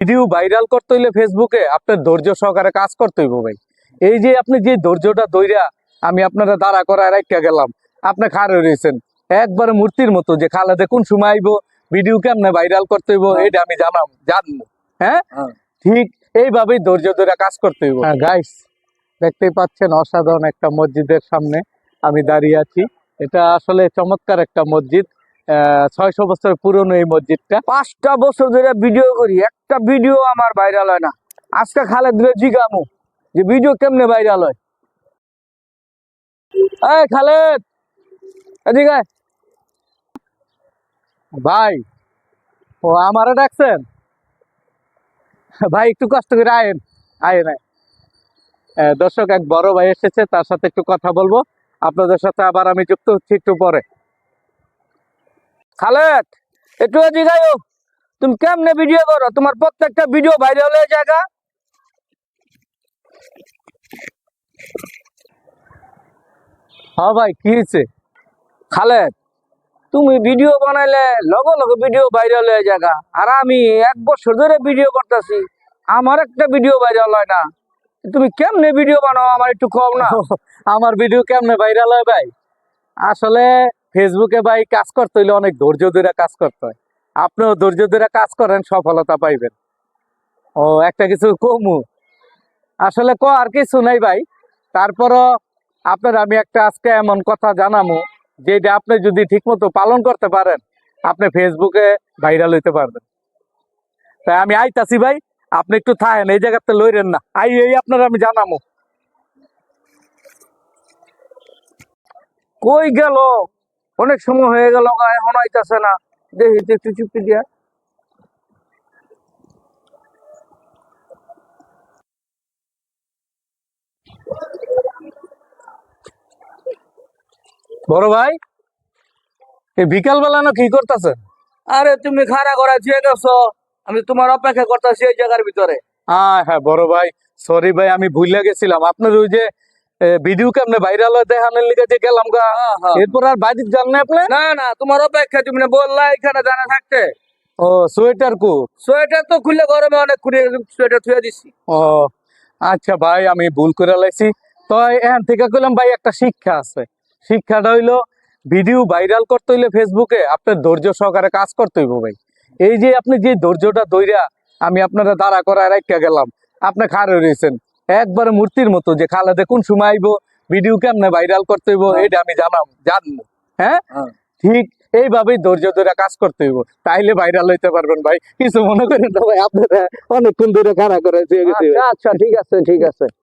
Video viral করতে হইলে ফেসবুকে আপনার ধৈর্য সহকারে কাজ করতে হইব ভাই। এই যে আপনি যে ধৈর্যটা দইরা আমি আপনারা দাঁড়া করায় রাখা গেলাম আপনি খারে রয়েছেন একবারে মূর্তির মতো যে খালেদে কোন সময় আইবো ভিডিও কেমনে ভাইরাল করতে হইব হ্যাঁ। এটা আমি জানাম জানব। হ্যাঁ? হ্যাঁ। ঠিক এইভাবেই ধৈর্য ধরে কাজ করতে হইব। গাইস দেখতেই পাচ্ছেন অসাধারণ একটা মসজিদের সামনে আমি দাঁড়িয়ে আছি। এটা আসলে চমৎকার একটা মসজিদ। ছয়শো বছর পুরনো এই মসজিদটা। পাঁচটা বছর ধরে ভিডিও করি, একটা ভিডিও আমার ভাইরাল হয় না। আজকে খালেদ জিগামু যে ভিডিও কেমনে ভাইরাল হয়। এই খালেদ, এদিকে ভাই, ও আমারে ডাকছেন? ভাই, একটু কষ্ট করে আয়েন আয়েন দর্শক, এক বড় ভাই এসেছে, তার সাথে একটু কথা বলব। আপনাদের সাথে আবার আমি যুক্ত হচ্ছি একটু পরে। খালেদ একটু আয়ো। তুমি কেমনে ভিডিও করো? তোমার প্রত্যেকটা ভিডিও ভাইরাল হয়ে জায়গা হ্যাঁ ভাই কি হয়েছে? খালেদ তুমি ভিডিও বানাইলে লগে লগে ভিডিও ভাইরাল হয়ে জায়গা আর আমি এক বছর ধরে ভিডিও করতেছি আমার একটা ভিডিও ভাইরাল হয় না। তুমি কেমনে ভিডিও বানাও? আমার একটু কম না। আমার ভিডিও কেমনে ভাইরাল হয় ভাই? আসলে ফেসবুকে ভাই কাজ করতে হইলে অনেক ধৈর্য ধরে কাজ করতে হয়। আপনিও ধৈর্য ধরে কাজ করেন, সফলতা পাইবেন। ও, একটা কিছু কমু। আসলে ক, আর কিছু নাই ভাই। তারপরও আপনার আমি একটা আজকে এমন কথা জানামু, যেটা আপনি যদি ঠিকমতো পালন করতে পারেন, আপনি ফেসবুকে ভাইরাল হইতে পারবেন। তাই আমি আইতাছি ভাই, আপনি একটু থাকেন এই জায়গাতে লইরেন না। আই, এই আপনার আমি জানামু। কই গেল? অনেক সময় হয়ে গেল গা, এখন আইতাছে না। দেখি একটু চুপি দিয়া। বড় ভাই এই বিকাল বেলা না কি করতেছেন? আরে তুমি খাড়া করা ছুঁয়ে গেছো। আমি তোমার অপেক্ষা করতেছি এই জায়গার ভিতরে। হ্যাঁ হ্যাঁ বড় ভাই সরি ভাই আমি ভুলে গেছিলাম। আপনার ওই যে ভিডিও কেমনে ভাইরাল হয় দেখানোর লিগে যে গেলাম গা। এরপর আর বাড়ির যান না আপনি? না না তোমার অপেক্ষা তুমি না বললা এখানে জানা থাকতে। ও সোয়েটার কু? সোয়েটার তো খুললে গরমে অনেক খুলে সোয়েটার থুয়ে দিছি। ও আচ্ছা ভাই আমি ভুল করে লাইছি। তো এখান থেকে কইলাম ভাই একটা শিক্ষা আছে। শিক্ষাটা হইল ভিডিও ভাইরাল করতে হইলে ফেসবুকে আপনার ধৈর্য সহকারে কাজ করতে হইব ভাই। এই যে আপনি যে ধৈর্যটা দইরা আমি আপনারা দাঁড়া করায় রাখা গেলাম। আপনি খারে রয়েছেন একবারে মূর্তির মতো যে খালা কোন সময় আইবো ভিডিও কেমনে ভাইরাল করতে হইব হ্যাঁ। এটা আমি জানাম জানব হ্যাঁ? হ্যাঁ। ঠিক এইভাবেই ধৈর্য ধরে কাজ করতে হইব। তাইলে ভাইরাল হইতে পারবেন ভাই। কিছু মনে করেন না ভাই আপনারা অনেকক্ষণ ধরে খাড়া করে আচ্ছা আচ্ছা ঠিক আছে ঠিক আছে।